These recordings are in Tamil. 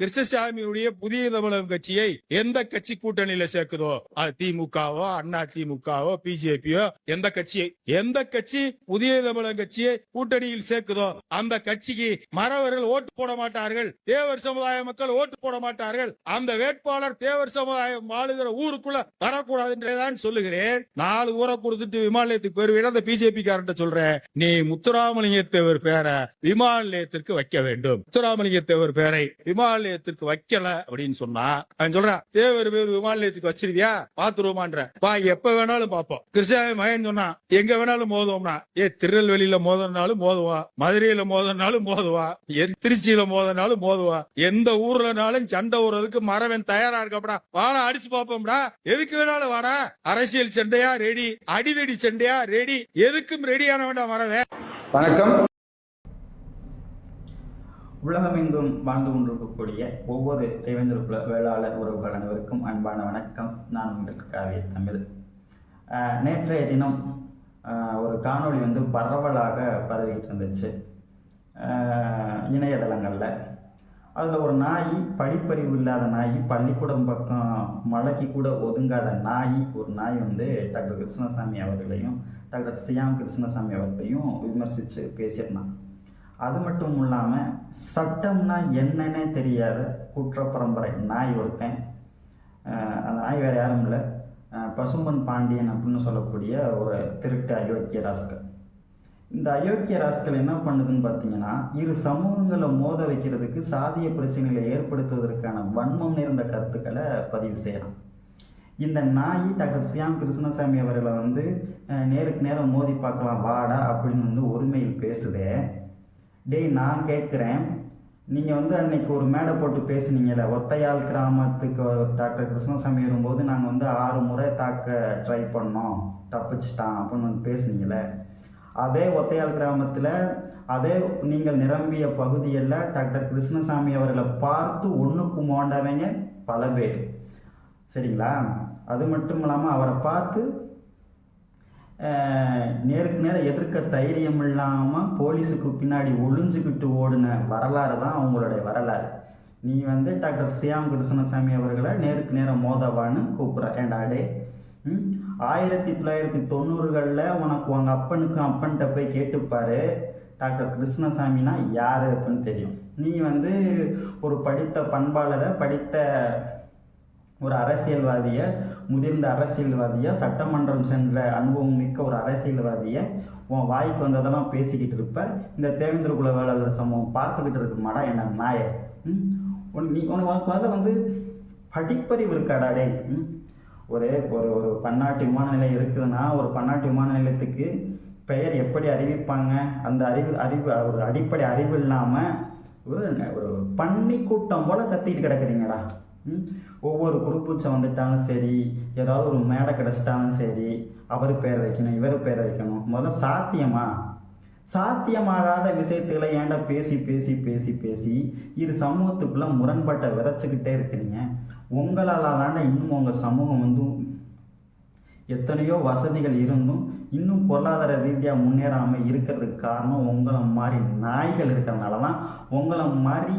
கிருஷ்ணசாமியுடைய புதிய தமிழகம் கட்சியை எந்த கட்சி கூட்டணியில சேர்க்குதோ அது திமுகவோ அண்ணா திமுகவோ பிஜேபியோ எந்த கட்சியை எந்த கட்சி புதிய தமிழகம் கட்சியை கூட்டணியில் சேர்க்குதோ அந்த கட்சிக்கு மறவர்கள் ஓட்டு போட மாட்டார்கள். தேவர் சமுதாய மக்கள் ஓட்டு போட மாட்டார்கள். அந்த வேட்பாளர் தேவர் சமுதாயம் வாழுகிற ஊருக்குள்ள வரக்கூடாது என்றேதான் சொல்லுகிறேன். நாலு ஊரை கொடுத்துட்டு விமான நிலையத்துக்கு போயிருவீங்க அந்த பிஜேபி காரன்ட்ட சொல்றேன் நீ முத்துராமலிங்க தேவர் பேரை விமான நிலையத்திற்கு வைக்க வேண்டும். முத்துராமலிங்க தேவர் பேரை விமான நிலையத்திற்கு வைக்கல அப்படின்னு சொன்னா அவன் சொல்றான் தேவர் பேர் விமான நிலையத்துக்கு வச்சிருவியா பாத்துருவோமான்ற பா எப்ப வேணாலும் பாப்போம் கிருஷ்ணாவை மகன் சொன்னா எங்க வேணாலும் மோதுவோம்னா ஏ திருநெல்வேலியில மோதனாலும் மோதுவா மதுரையில மோதனாலும் மோதுவா என் திருச்சியில மோதனாலும் மோதுவா எந்த ஊர்லனாலும் சண்டை ஊறதுக்கு மரவன் தயாரா இருக்கப்படா. வாடா அடிச்சு பாப்போம்டா எதுக்கு வேணாலும் வாடா. அரசியல் சண்டையா ரெடி அடிதடி சண்டையா ரெடி எதுக்கும் ரெடியான வேண்டாம் மரவன் வணக்கம். உலகமெங்கும் வாழ்ந்து கொண்டிருக்கக்கூடிய ஒவ்வொரு தேவேந்திர குல வேளாளர் உறவுகள் அனைவருக்கும் அன்பான வணக்கம். நான் உங்கள் காவிய தமிழ். நேற்றைய தினம் ஒரு காணொளி வந்து பரவலாக பரவிட்டு இருந்துச்சு. இணையதளங்களில். அதில் ஒரு நாய் படிப்பறிவு இல்லாத நாய் பள்ளிக்கூடம் பக்கம் மலைக்கு கூட ஒதுங்காத நாய் ஒரு நாய் வந்து டாக்டர் கிருஷ்ணசாமி அவர்களையும் டாக்டர் சியாம் கிருஷ்ணசாமி அவர்களையும் விமர்சித்து பேசியிருந்தான். அது மட்டும் இல்லாமல் சட்டம்னா என்னன்னே தெரியாத குற்ற பரம்பரை நாய் ஒருத்தன். அந்த நாய் வேறு யாரும் இல்லை. பசும்பன் பாண்டியன் அப்படின்னு சொல்லக்கூடிய ஒரு திருட்டு அயோக்கிய ராஸ்கல். இந்த அயோக்கிய ராஸ்கல் என்ன பண்ணுதுன்னு பார்த்தீங்கன்னா இரு சமூகங்களை மோத வைக்கிறதுக்கு சாதிய பிரச்சனைகளை ஏற்படுத்துவதற்கான வன்மம் நிறைந்த கருத்துக்களை பதிவு செய்யலாம். இந்த நாய் டாக்டர் சியாம் கிருஷ்ணசாமி அவர்களை வந்து நேருக்கு நேரம் மோதி பார்க்கலாம் வாடா அப்படின்னு வந்து ஒருமையில் பேசுதே. டேய் நான் கேட்குறேன் நீங்கள் வந்து அன்னைக்கு ஒரு மேடை போட்டு பேசுனீங்கல்ல ஒத்தையாள் கிராமத்துக்கு டாக்டர் கிருஷ்ணசாமி வரும்போது நாங்கள் வந்து ஆறு முறை தாக்க ட்ரை பண்ணோம். தப்பிச்சிட்டான் அப்படின்னு வந்து பேசுனீங்கல்ல. அதே ஒத்தையாள் கிராமத்தில் அதே நீங்கள் நிரம்பிய பகுதியில் டாக்டர் கிருஷ்ணசாமி அவர்களை பார்த்து ஒன்றுக்கு மோண்டவங்க பல பேர். சரிங்களா? அது மட்டும் இல்லாமல் அவரை பார்த்து நேருக்கு நேரம் எதிர்க்க தைரியம் இல்லாமல் போலீஸுக்கு பின்னாடி ஒளிஞ்சுக்கிட்டு ஓடின வரலாறு தான் அவங்களுடைய வரலாறு. நீ வந்து டாக்டர் சியாம் கிருஷ்ணசாமி அவர்களை நேருக்கு நேரம் மோதவான்னு கூப்பிட்ற. ஏண்டா டே? ஆயிரத்தி தொள்ளாயிரத்தி தொண்ணூறுகளில் உனக்கு உங்கள் அப்பனுக்கும் அப்பன்கிட்ட போய் கேட்டுப்பாரு டாக்டர் கிருஷ்ணசாமினா யார் அப்படின்னு தெரியும். நீ வந்து ஒரு படித்த பண்பாளரை படித்த ஒரு அரசியல்வாதியை முதிர்ந்த அரசியல்வாதியை சட்டமன்றம் சென்ற அனுபவம் மிக்க ஒரு அரசியல்வாதியை உன் வாய்க்கு வந்ததெல்லாம் பேசிக்கிட்டு இருப்ப. இந்த தேவேந்திர குல வேளாளர் சமூகம் பார்த்துக்கிட்டு இருக்குமாடா என்ன நாய உன் நீ உனக்கு வந்து வந்து படிப்பறிவு இருக்காடா ம்? ஒரு ஒரு ஒரு பன்னாட்டு விமான நிலையம் இருக்குதுன்னா ஒரு பன்னாட்டு விமான நிலையத்துக்கு பெயர் எப்படி அறிவிப்பாங்க? அந்த அறிவு அறிவு ஒரு அடிப்படை அறிவு இல்லாமல் ஒரு ஒரு பன்னி கூட்டம் போல் கத்திக்கிட்டு கிடக்குறீங்கடா. ஒவ்வொரு குறுப்பூச்சை வந்துட்டாலும் சரி ஏதாவது ஒரு மேடை கிடச்சிட்டாலும் சரி அவர் பேர் வைக்கணும் இவர் பேர் வைக்கணும். முதல்ல சாத்தியமா? சாத்தியமாகாத விஷயத்துகளை ஏன்டா பேசி பேசி பேசி பேசி இரு சமூகத்துக்குள்ளே முரண்பாட்டை விதைச்சிக்கிட்டே இருக்கிறீங்க? உங்களால் தாண்டா இன்னும் உங்கள் சமூகம் வந்து எத்தனையோ வசதிகள் இருந்தும் இன்னும் பொருளாதார ரீதியாக முன்னேறாமல் இருக்கிறதுக்கு காரணம் உங்களை மாதிரி நாய்கள் இருக்கிறனால தான் உங்களை மாதிரி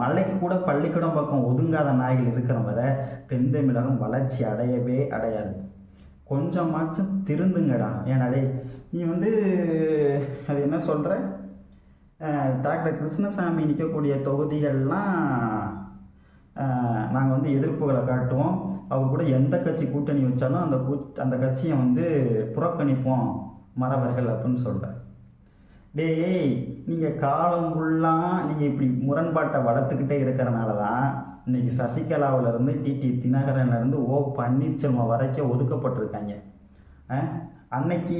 மலைக்கு கூட பள்ளிக்கூடம் பக்கம் ஒதுங்காத நாய்கள் இருக்கிற வரை தென் தமிழகம் வளர்ச்சி அடையவே அடையாது. கொஞ்சமாச்சும் திருந்துங்கடா. ஏன்னா டேய் நீ வந்து அது என்ன சொல்கிற டாக்டர் கிருஷ்ணசாமி நிற்கக்கூடிய தொகுதிகள்லாம் நாங்கள் வந்து எதிர்ப்புகளை காட்டுவோம். அவர் கூட எந்த கட்சி கூட்டணி வச்சாலும் அந்த கூ அந்த கட்சியை வந்து புறக்கணிப்போம் மறவர்கள் அப்படின்னு சொல்கிறேன் டேய் நீங்கள் காலம் ஃபுல்லாக நீங்கள் இப்படி முரண்பாட்டை வளர்த்துக்கிட்டே இருக்கிறனால தான் இன்னைக்கு சசிகலாவிலேருந்து டிடி தினகரன்லேருந்து ஓ பன்னீர்செல்வம் வரைக்கும் ஒதுக்கப்பட்டிருக்காங்க. அன்னைக்கு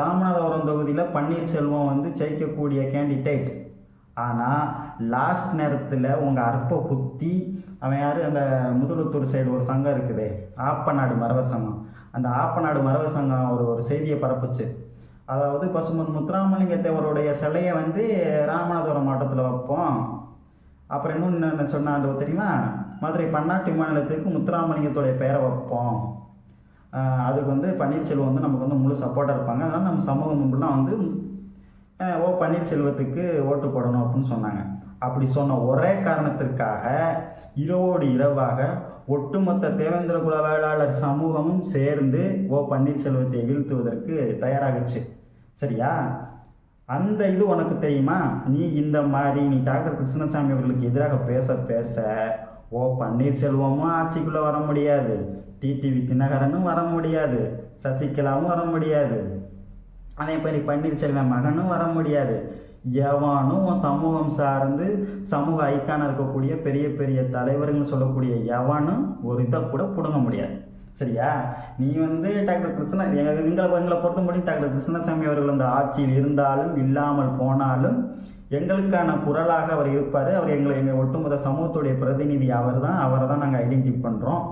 ராமநாதபுரம் தொகுதியில் பன்னீர்செல்வம் வந்து ஜெயிக்கக்கூடிய கேண்டிடேட் ஆனால் லாஸ்ட் நேரத்தில் உங்கள் அற்ப குத்தி அவன் யார்? அந்த முதலுத்தூர் சைடு ஒரு சங்கம் இருக்குது ஆப்பநாடு மரவ சங்கம். அந்த ஆப்பநாடு மரவ சங்கம் ஒரு ஒரு செய்தியை பரப்புச்சு. அதாவது பசுமன் முத்துராமலிங்க தேவருடைய சிலையை வந்து ராமநாதபுரம் மாவட்டத்தில் வைப்போம். அப்புறம் இன்னொன்று என்ன சொன்னாங்க தெரியுமா? மதுரை பன்னாட்டு விமானத்துக்கு முத்துராமலிங்கத்துடைய பெயரை வைப்போம். அதுக்கு வந்து பன்னீர்செல்வம் வந்து நமக்கு வந்து முழு சப்போர்ட்டாக இருப்பாங்க. அதனால் நம்ம சமூகம் முன்பெல்லாம் வந்து ஓ பன்னீர்செல்வத்துக்கு ஓட்டு போடணும் அப்படின்னு சொன்னாங்க. அப்படி சொன்ன ஒரே காரணத்திற்காக இரவோடு இரவாக ஒட்டுமொத்த தேவேந்திர குல வேளாளர் சமூகமும் சேர்ந்து ஓ பன்னீர்செல்வத்தை வீழ்த்துவதற்கு தயாராகுச்சு சரியா? அந்த இது உனக்கு தெரியுமா? நீ இந்த மாதிரி நீ டாக்டர் கிருஷ்ணசாமி அவர்களுக்கு எதிராக பேச பேச ஓ பன்னீர்செல்வமும் ஆட்சிக்குள்ளே வர முடியாது. டிடிவி தினகரனும் வர முடியாது. சசிகலாவும் வர முடியாது. அதே மாதிரி பன்னீர்செல்வம் மகனும் வர முடியாது. எவனும் சமூகம் சார்ந்து சமூக ஐக்கான இருக்கக்கூடிய பெரிய பெரிய தலைவர்கள் சொல்லக்கூடிய எவனும் ஒரு இதை கூட பிடுங்க முடியாது. சரியா? நீ வந்து டாக்டர் கிருஷ்ண எங்க- எங்களை எங்களை பொறுத்த முடியும் டாக்டர் கிருஷ்ணசாமி அவர்கள் அந்த ஆட்சியில் இருந்தாலும் இல்லாமல் போனாலும் எங்களுக்கான குரலாக அவர் இருப்பார். அவர் எங்களை எங்கள் ஒட்டுமொத்த சமூகத்துடைய பிரதிநிதி அவர் தான் அவரை தான் நாங்கள் ஐடென்டிஃபை பண்ணுறோம்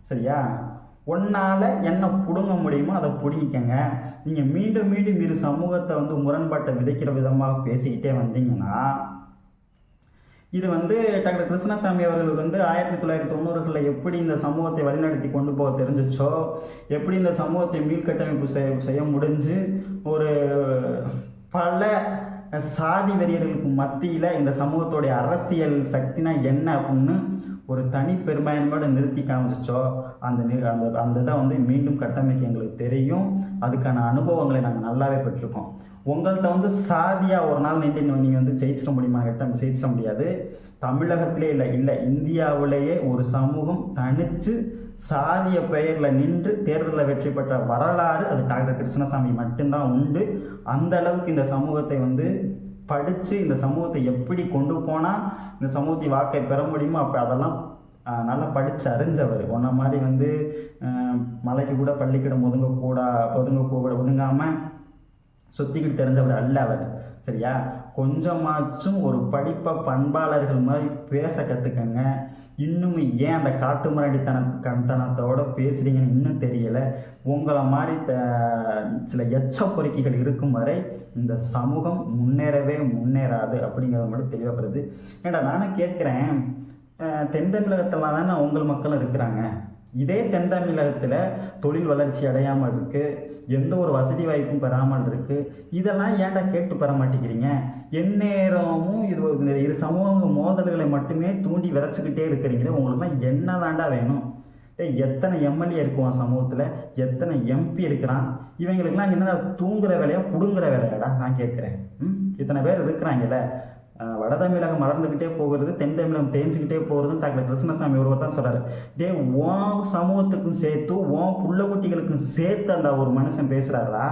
சரியா? உன்னால் என்ன பிடுங்க முடியுமோ அதை பிடிங்கிக்கங்க. நீங்கள் மீண்டும் மீண்டும் இரு சமூகத்தை வந்து முரண்பாட்டை விதைக்கிற விதமாக பேசிக்கிட்டே வந்தீங்கன்னா இது வந்து டாக்டர் கிருஷ்ணசாமி அவர்களுக்கு வந்து ஆயிரத்தி தொள்ளாயிரத்தி தொண்ணூறுகளில் எப்படி இந்த சமூகத்தை வழிநடத்தி கொண்டு போக தெரிஞ்சிச்சோ எப்படி இந்த சமூகத்தை மீள்கட்டமைப்பு செய்ய செய்ய முடிஞ்சு ஒரு பல சாதி வெறியர்களுக்கு மத்தியில் இந்த சமூகத்துடைய அரசியல் சக்தினா என்ன அப்படின்னு ஒரு தனி பெரும்பான்மையோட நிறுத்தி காமிச்சிச்சோ அந்த நி- அந்த அந்த இதை வந்து மீண்டும் கட்டமைக்க எங்களுக்கு தெரியும். அதுக்கான அனுபவங்களை நாங்கள் நல்லாவே பெற்றிருக்கோம் உங்கள்கிட்ட வந்து சாதியாக ஒரு நாள் நின்று நீங்கள் வந்து ஜெயிச்சிட முடியுமா கேட்டால் ஜெயிச்சிட முடியாது. தமிழகத்திலே இல்லை இல்லை இந்தியாவிலேயே ஒரு சமூகம் தனித்து சாதிய பெயரில் நின்று தேர்தலில் வெற்றி பெற்ற வரலாறு அது டாக்டர் கிருஷ்ணசாமி மட்டும்தான் உண்டு. அந்த அளவுக்கு இந்த சமூகத்தை வந்து படித்து இந்த சமூகத்தை எப்படி கொண்டு போனால் இந்த சமூகத்தை வாக்கை பெற முடியுமோ அப்போ அதெல்லாம் நல்லா படித்து அறிஞ்சவர். ஒன்றை மாதிரி வந்து மலைக்கு கூட பள்ளிக்கிடம் ஒதுங்க கூட ஒதுங்க கூட ஒதுங்காமல் சுற்றிக்கிட்டு தெரிஞ்சவர் அல்ல அவர். சரியா? கொஞ்சமாச்சும் ஒரு படிப்பை பண்பாளர்கள் மாதிரி பேச கற்றுக்கங்க இன்னும் ஏன் அந்த காட்டு முரடித்தன கண்தனத்தோட பேசுகிறீங்கன்னு இன்னும் தெரியலை. உங்களை மாதிரி த சில எச்ச பொறுக்கிகள் இருக்கும் வரை இந்த சமூகம் முன்னேறவே முன்னேறாது அப்படிங்கிறத மட்டும் தெளிவாகிறது ஏன்டா நானும் கேட்குறேன் தென் தமிழகத்தில் தானே உங்கள் மக்களும் இருக்கிறாங்க. இதே தென் தமிழகத்தில் தொழில் வளர்ச்சி அடையாமல் இருக்குது எந்த ஒரு வசதி வாய்ப்பும் பெறாமல் இருக்குது இதெல்லாம் ஏன்டா கேட்டு பெற மாட்டேங்கிறீங்க? எந்நேரமும் இது இரு சமூக மோதல்களை மட்டுமே தூண்டி விதைச்சிக்கிட்டே இருக்கிறீங்களே உங்களுக்குலாம் என்ன தாண்டா வேணும்? ஏய் எத்தனை எம்எல்ஏ இருக்குவான் சமூகத்தில்? எத்தனை எம்பி இருக்கிறான்? இவங்களுக்குலாம் என்னடா தூங்குற வேலையா பிடுங்குற வேலையாடா? நான் கேட்குறேன். ம்? இத்தனை பேர் இருக்கிறாங்கல்ல? வட தமிழகம் வளர்ந்துக்கிட்டே போகிறது தென் தமிழகம் தேஞ்சிக்கிட்டே போகிறதுன்னு டாக்டர் கிருஷ்ணசாமி ஒருவர் தான் சொல்கிறாரு டே உன் சமூகத்துக்கும் சேர்த்து உன் புள்ள குட்டிகளுக்கும் சேர்த்து அந்த ஒரு மனுஷன் பேசுகிறாரா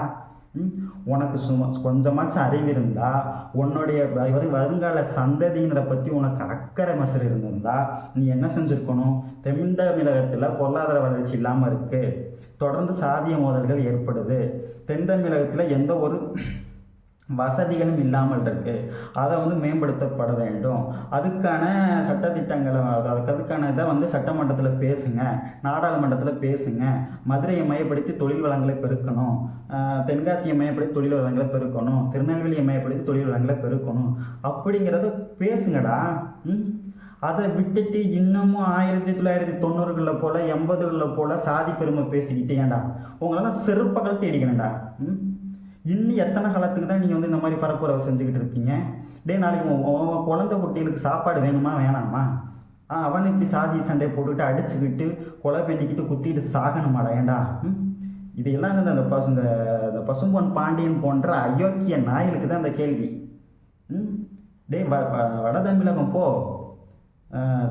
உனக்கு சும்மா கொஞ்சமாச்சும் அறிவு இருந்தால் உன்னுடைய வருங்கால சந்ததியினரை பற்றி உனக்கு அக்கறை மசர் இருந்திருந்தா நீ என்ன செஞ்சுருக்கணும்? தென் தமிழகத்தில் பொருளாதார வளர்ச்சி இல்லாமல் இருக்குது தொடர்ந்து சாதிய மோதல்கள் ஏற்படுது. தென் தமிழகத்தில் எந்த ஒரு வசதிகளும் இல்லாமல் இருக்கு. அதை வந்து மேம்படுத்தப்பட வேண்டும். அதுக்கான சட்டத்திட்டங்களை அதுக்கு அதுக்கான இதை வந்து சட்டமன்றத்தில் பேசுங்க நாடாளுமன்றத்தில் பேசுங்க. மதுரையை மையப்படுத்தி தொழில் வளங்களை பெருக்கணும். தென்காசியை மையப்படுத்தி தொழில் வளங்களை பெருக்கணும். திருநெல்வேலியை மையப்படுத்தி தொழில் வளங்களை பெருக்கணும். அப்படிங்கிறத பேசுங்கடா. ம்? அதை விட்டுட்டு இன்னமும் ஆயிரத்தி தொள்ளாயிரத்தி தொண்ணூறுகளில் போல் எண்பதுகளில் போல் சாதி பெருமை பேசிக்கிட்டு ஏன்டா? உங்களெல்லாம் செருப்பகல் தேடிக்கணும்டா ம்? இன்னும் எத்தனை காலத்துக்கு தான் நீங்கள் வந்து இந்த மாதிரி பரப்புரவை செஞ்சுக்கிட்டு இருப்பீங்க? டேய் நாளைக்கு உன் குழந்தை குட்டிகளுக்கு சாப்பாடு வேணுமா வேணாமா? ஆ அவன் இப்படி சாதி சண்டை போட்டுக்கிட்டு அடிச்சுக்கிட்டு கொலை பண்ணிக்கிட்டு குத்திட்டு சாகணுமாடா ஏண்டா? ம்? இதையெல்லாம் வந்து அந்த பசு இந்த இந்த பசும்பொன் பாண்டியன் போன்ற அயோக்கிய நாய்களுக்கு தான் இந்த கேள்வி. ம்? டேய் வ வட தமிழகம் போ.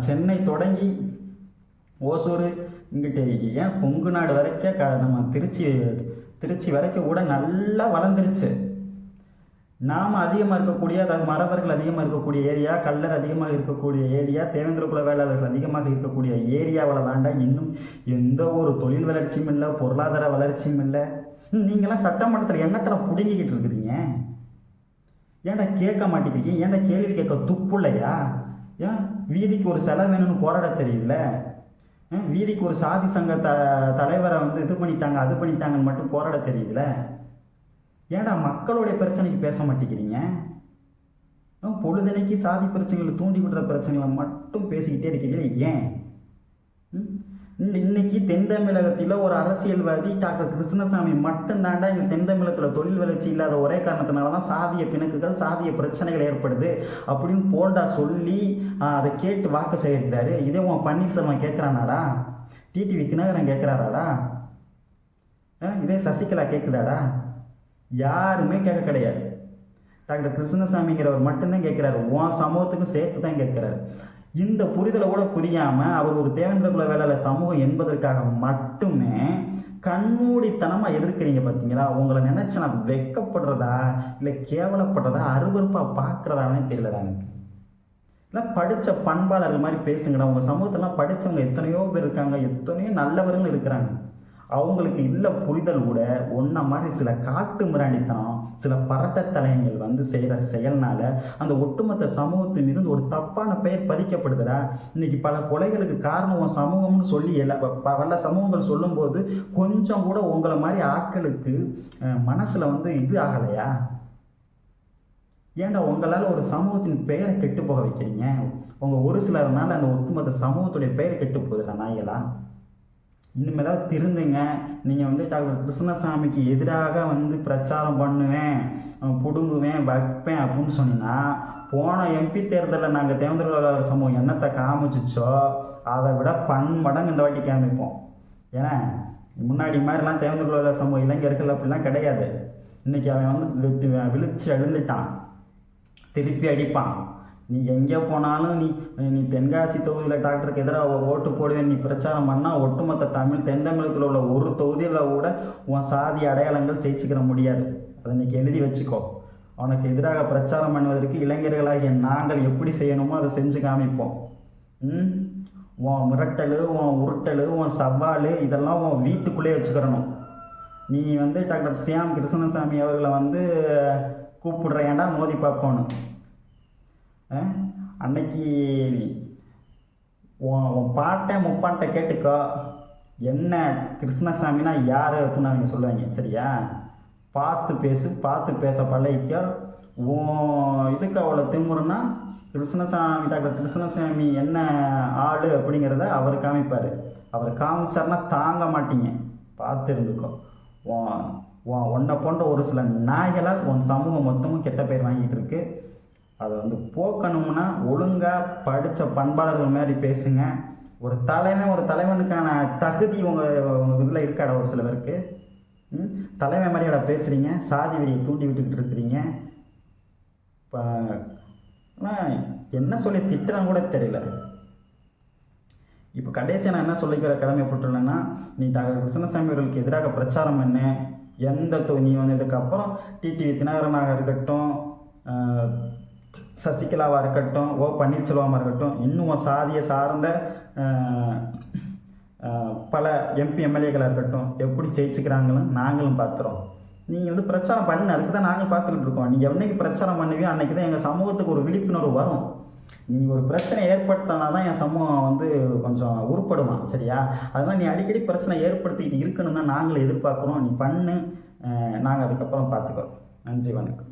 சென்னை தொடங்கி ஓசூர் இங்கிட்ட ஏன் கொங்கு நாடு வரைக்கும் க நம்ம திருச்சி திருச்சி வரைக்கும் கூட நல்லா வளர்ந்துருச்சு. நாம் அதிகமாக இருக்கக்கூடிய அதாவது மறவர்கள் அதிகமாக இருக்கக்கூடிய ஏரியா கல்லர் அதிகமாக இருக்கக்கூடிய ஏரியா தேவேந்திரகுல வேளாளர்கள் அதிகமாக இருக்கக்கூடிய ஏரியாவில் தாண்டா இன்னும் எந்த ஒரு தொழில் வளர்ச்சியும் இல்லை பொருளாதார வளர்ச்சியும் இல்லை. நீங்களாம் சட்டமன்றத்தில் என்னத்தில் பிடுங்கிக்கிட்டு இருக்கிறீங்க. ஏன்டா கேட்க மாட்டேங்கிறீங்க ஏன்டா கேள்வி கேட்க துப்பு இல்லையா? ஏன் வீதிக்கு ஒரு செலவு வேணும்னு போராட தெரியல வீதிக்கு ஒரு சாதி சங்க த தலைவரை வந்து இது பண்ணிட்டாங்க அது பண்ணிட்டாங்கன்னு மட்டும் போராட தெரியுதுல? ஏன்டா மக்களுடைய பிரச்சனைக்கு பேச மாட்டேங்கிறீங்க? பொழுதனைக்கு சாதி பிரச்சனைகளை தூண்டி விடுற பிரச்சனைகளை மட்டும் பேசிக்கிட்டே இருக்கிறீங்களே ஏன்? ம்? இன்னைக்கு தென் தமிழகத்தில் ஒரு அரசியல்வாதி டாக்டர் கிருஷ்ணசாமி மட்டும்தாண்டா இந்த தென் தமிழகத்தில் தொழில் வளர்ச்சி இல்லாத ஒரே காரணத்தினால தான் சாதிய பிணக்குகள் சாதிய பிரச்சனைகள் ஏற்படுது அப்படின்னு போல்டா சொல்லி அதை கேட்டு வாக்கு சேகரிக்கிறாரு. இதே உன் பன்னீர்செல்வம் கேட்குறானாடா டிடிவி தினகரன் கேட்குறாராடா இதே சசிகலா கேட்குதாடா யாருமே கேட்க கிடையாது. டாக்டர் கிருஷ்ணசாமிங்கிறவர் மட்டும்தான் கேட்குறாரு உன் சமூகத்துக்கும் சேர்த்து தான் கேட்குறாரு இந்த புரிதலை கூட புரியாமல் அவர் ஒரு தேவேந்திர குல வேளாளர் சமூகம் என்பதற்காக மட்டுமே கண்மூடித்தனமாக எதிர்க்கிறீங்க பார்த்தீங்களா உங்களை நினச்சி நான் வெக்கப்படுறதா? இல்லை கேவலப்படுறதா? அருவருப்பாக பார்க்குறதானே தெரியலடா எனக்கு. இல்லை படித்த பண்பாளர்கள் மாதிரி பேசுங்கடா. உங்கள் சமூகத்தெல்லாம் படித்தவங்க எத்தனையோ பேர் இருக்காங்க. எத்தனையோ நல்லவர்கள் இருக்கிறாங்க. அவங்களுக்கு இல்லை புரிதல் கூட ஒன்றை மாதிரி சில காட்டு மிராண்டித்தனம் சில பரட்டத்தலையங்கள் வந்து செய்கிற செயல்னால அந்த ஒட்டுமொத்த சமூகத்தின் மீது ஒரு தப்பான பெயர் பதிக்கப்படுதுடா. இன்னைக்கு பல கொலைகளுக்கு காரணம் சமூகம்னு சொல்லி எல்லா பல சமூகங்கள் சொல்லும்போது கொஞ்சம் கூட உங்களை மாதிரி ஆட்களுக்கு மனசில் வந்து இது ஆகலையா? ஏன்டா உங்களால் ஒரு சமூகத்தின் பெயரை கெட்டு போக வைக்கிறீங்க? உங்கள் ஒரு சிலர்னால அந்த ஒட்டுமொத்த சமூகத்துடைய பெயரை கெட்டு போகுதுடா இனிமேல் தான் திருந்துங்க. நீங்கள் வந்து டாக்டர் கிருஷ்ணசாமிக்கு எதிராக வந்து பிரச்சாரம் பண்ணுவேன் பிடுங்குவேன் வைப்பேன் அப்படின்னு சொன்னீங்கன்னா போன எம்பி தேர்தலில் நாங்கள் தேர்ந்தெடுக்கிற சமூகம் என்னத்தை காமிச்சிச்சோ அதை விட பன்மடங்கு இந்த வாட்டி காமிப்போம். ஏன்னா முன்னாடி மாதிரிலாம் தேர்ந்தெடுக்கிற சமூகம் இளைஞர்கள் அப்படிலாம் கிடையாது. இன்றைக்கி அவன் வந்து விழு- விழிச்சு எழுந்துட்டான். திருப்பி அடிப்பான். நீ எங்கே போனாலும் நீ நீ தென்காசி தொகுதியில் டாக்டருக்கு எதிராக ஒரு ஓட்டு போடுவேன் நீ பிரச்சாரம் பண்ணால் ஒட்டுமொத்த தமிழ் தென் தமிழகத்தில் உள்ள ஒரு தொகுதியில் கூட உன் சாதி அடையாளங்கள் ஜெயிச்சுக்கிற முடியாது. அதை இன்னைக்கு எழுதி வச்சுக்கோ. உனக்கு எதிராக பிரச்சாரம் பண்ணுவதற்கு இளைஞர்களாகிய நாங்கள் எப்படி செய்யணுமோ அதை செஞ்சு காமிப்போம். ம்? உன் மிரட்டல் உன் உருட்டல் உன் சவால் இதெல்லாம் உன் வீட்டுக்குள்ளே வச்சுக்கிறணும். நீ வந்து டாக்டர் சியாம் கிருஷ்ணசாமி அவர்களை வந்து கூப்பிடுற ஏன்டா மோதி பார்ப்போன்னு. அன்னைக்கு உன் உன் பாட்டை முப்பாட்டை கேட்டுக்கோ. என்ன கிருஷ்ணசாமினா யார் அப்படின்னு அவங்க சொல்லுவாங்க சரியா? பார்த்து பேசு பார்த்து பேச பழகிக்கோ. உன் இதுக்கு அவ்வளோ திமுறனா கிருஷ்ணசாமி டாக்டர் கிருஷ்ணசாமி என்ன ஆள் அப்படிங்கிறத அவர் காமிப்பார். அவர் காமிச்சார்னா தாங்க மாட்டீங்க. பார்த்து இருந்துக்கோ. உன் உன் உன்னை போன்ற ஒரு சில நாய்களால் உன் சமூகம் மொத்தமும் கெட்ட பேர் வாங்கிட்டு இருக்குது அதை வந்து போக்கணும்னா ஒழுங்காக படித்த பண்பாளர்கள் மாதிரி பேசுங்க. ஒரு தலைமை ஒரு தலைவனுக்கான தகுதி உங்கள் உங்கள் இதில் இருக்காடா ஒரு சில பேருக்கு? தலைமை மாதிரியோட பேசுகிறீங்க சாதி வெளியை தூண்டி விட்டுக்கிட்டு இருக்கிறீங்க. இப்போ என்ன சொல்லி திட்டுறான்னு கூட தெரியல. இப்போ கடைசியாக நான் என்ன சொல்லிக்கிற கடமைப்பட்டுள்ளேன்னா நீ டாக்டர் கிருஷ்ணசாமி அவர்களுக்கு எதிராக பிரச்சாரம் பண்ணு. எந்த தொ நீ வந்ததுக்கப்புறம் டிடிவி தினகரனாக இருக்கட்டும் சசிகலாவாக இருக்கட்டும் ஓ பன்னீர்செல்வமாக இருக்கட்டும் இன்னும் உன் சாதியை சார்ந்த பல எம்பி எம்எல்ஏக்களாக இருக்கட்டும் எப்படி ஜெயிச்சுக்கிறாங்கன்னு நாங்களும் பார்த்துறோம். நீங்கள் வந்து பிரச்சாரம் பண்ணு அதுக்கு தான் நாங்கள் பார்த்துக்கிட்டு இருக்கோம். நீங்கள் என்னைக்கு பிரச்சாரம் பண்ணுவியோ அன்றைக்கி தான் எங்கள் சமூகத்துக்கு ஒரு விழிப்புணர்வு வரும். நீ ஒரு பிரச்சனை ஏற்படுத்தினா தான் என் சமூகம் வந்து கொஞ்சம் உருப்படுவான் சரியா? அதனால் நீ அடிக்கடி பிரச்சனை ஏற்படுத்திக்கிட்டு இருக்கணும் தான் நாங்களும் எதிர்பார்க்குறோம். நீ பண்ணு நாங்கள் அதுக்கப்புறம் பார்த்துக்குறோம். நன்றி வணக்கம்.